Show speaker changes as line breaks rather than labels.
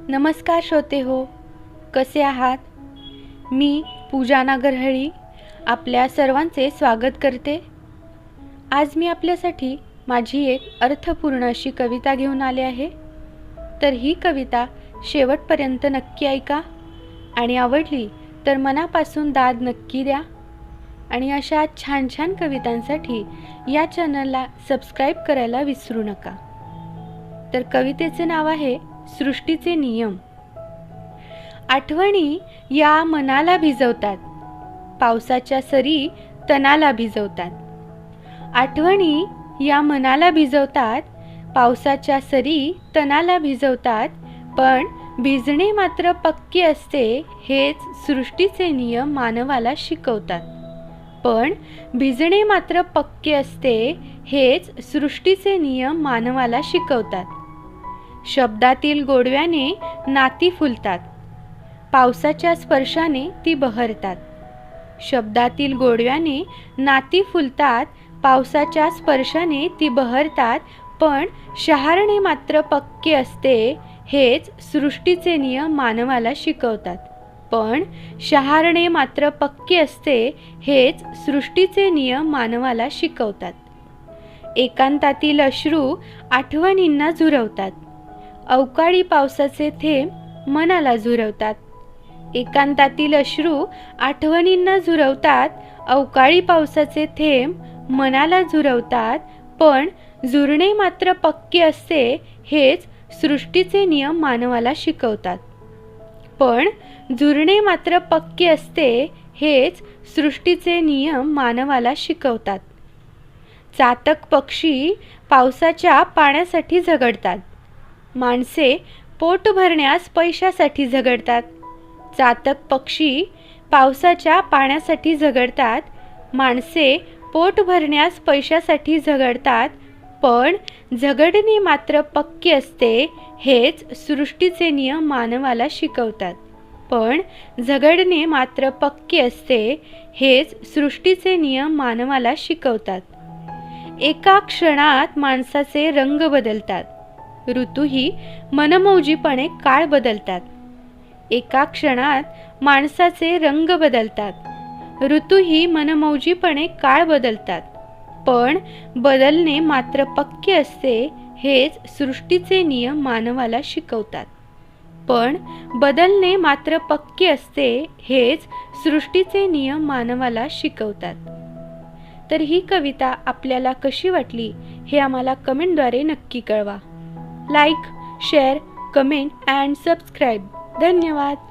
नमस्कार श्रोते हो कसे आहात? मी पूजा नागरहळी आपल्या सर्वांचे स्वागत करते. आज मी आपल्यासाठी माझी एक अर्थपूर्ण अशी कविता घेऊन आले आहे. तर ही कविता शेवटपर्यंत नक्की ऐका आणि आवडली तर मनापासून दाद नक्की द्या. आणि अशा छान छान कवितांसाठी या चॅनलला सबस्क्राईब करायला विसरू नका. तर कवितेचे नाव आहे सृष्टीचे नियम. आठवणी या मनाला भिजवतात. पावसाच्या सरी तणाला भिजवतात. आठवणी या मनाला भिजवतात. पावसाच्या सरी तणाला भिजवतात. पण भिजणे मात्र पक्के असते हेच सृष्टीचे नियम मानवाला शिकवतात. पण भिजणे मात्र पक्के असते हेच सृष्टीचे नियम मानवाला शिकवतात. शब्दातील गोडव्याने नाती फुलतात. पावसाच्या स्पर्शाने ती बहरतात. शब्दातील गोडव्याने नाती फुलतात पावसाच्या स्पर्शाने ती बहरतात पण शहारणे मात्र पक्के असते हेच सृष्टीचे नियम मानवाला शिकवतात. पण शहारणे मात्र पक्के असते हेच सृष्टीचे नियम मानवाला शिकवतात. एकांतातील अश्रू आठवणींना झुरवतात. अवकाळी पावसाचे थेंब मनाला झुरवतात. एकांतातील अश्रू आठवणींना झुरवतात अवकाळी पावसाचे थेंब मनाला झुरवतात पण झुरणे मात्र पक्के असते हेच सृष्टीचे नियम मानवाला शिकवतात. पण झुरणे मात्र पक्के असते हेच सृष्टीचे नियम मानवाला शिकवतात. चातक पक्षी पावसाच्या पाण्यासाठी झगडतात. माणसे पोट भरण्यास पैशासाठी झगडतात. चातक पक्षी पावसाच्या पाण्यासाठी झगडतात. माणसे पोट भरण्यास पैशासाठी झगडतात पण झगडणे मात्र पक्के असते हेच सृष्टीचे नियम मानवाला शिकवतात. पण झगडणे मात्र पक्के असते हेच सृष्टीचे नियम मानवाला शिकवतात. एका क्षणात माणसाचे रंग बदलतात. ऋतूही मनमौजीपणे काळ बदलतात. एका क्षणात माणसाचे रंग बदलतात. ऋतूही मनमौजीपणे काळ बदलतात. पण बदलणे मात्र पक्के असते हेच सृष्टीचे नियम मानवाला शिकवतात. पण बदलणे मात्र पक्के असते हेच सृष्टीचे नियम मानवाला शिकवतात. तर ही कविता आपल्याला कशी वाटली हे आम्हाला कमेंटद्वारे नक्की कळवा. Like share comment and subscribe. धन्यवाद.